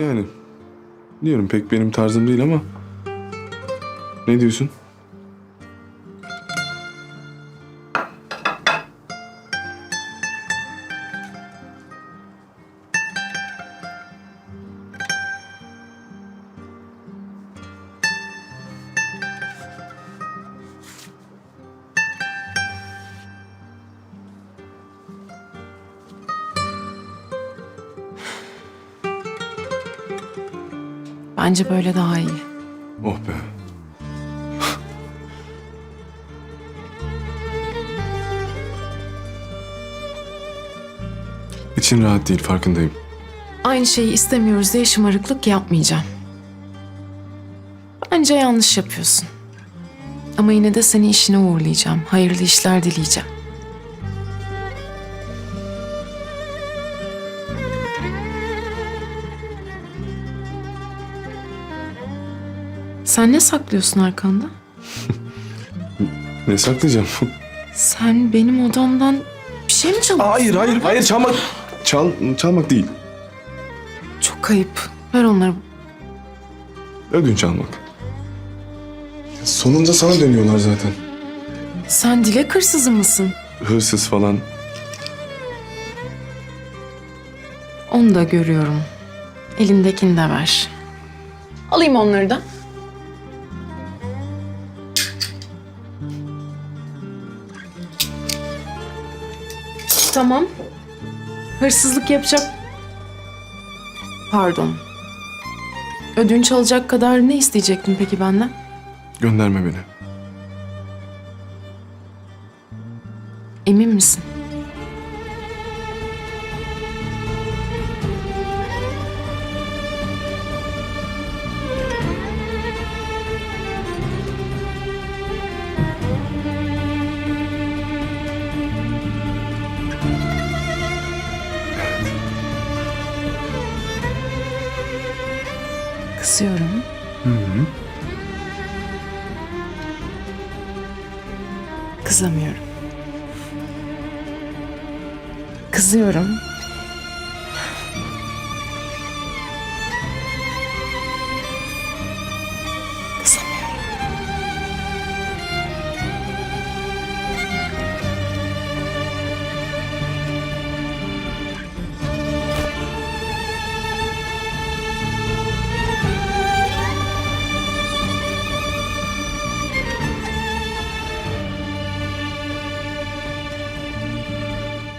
Yani diyorum pek benim tarzım değil ama ne diyorsun? Bence böyle daha iyi. Oh be. İçin rahat değil farkındayım. Aynı şeyi istemiyoruz diye şımarıklık yapmayacağım. Bence yanlış yapıyorsun. Ama yine de seni işine uğurlayacağım. Hayırlı işler dileyeceğim. Sen ne saklıyorsun arkanda? Ne saklayacağım? Sen benim odamdan bir şey mi çalıyorsun? hayır hayır hayır çalmak. Çal, çalmak değil. Çok kayıp. Ver onları. Ödünç almak. Sonunda sana dönüyorlar zaten. Sen dilek hırsızı mısın? Hırsız falan. Onu da görüyorum. Elindekini de ver. Alayım onları da. Tamam. Hırsızlık yapacak... Pardon. Ödünç alacak kadar ne isteyecektin peki benden? Gönderme beni. Emin misin? kısıyorum. Hı hı. Kızamıyorum. Kızıyorum. Kızamıyorum.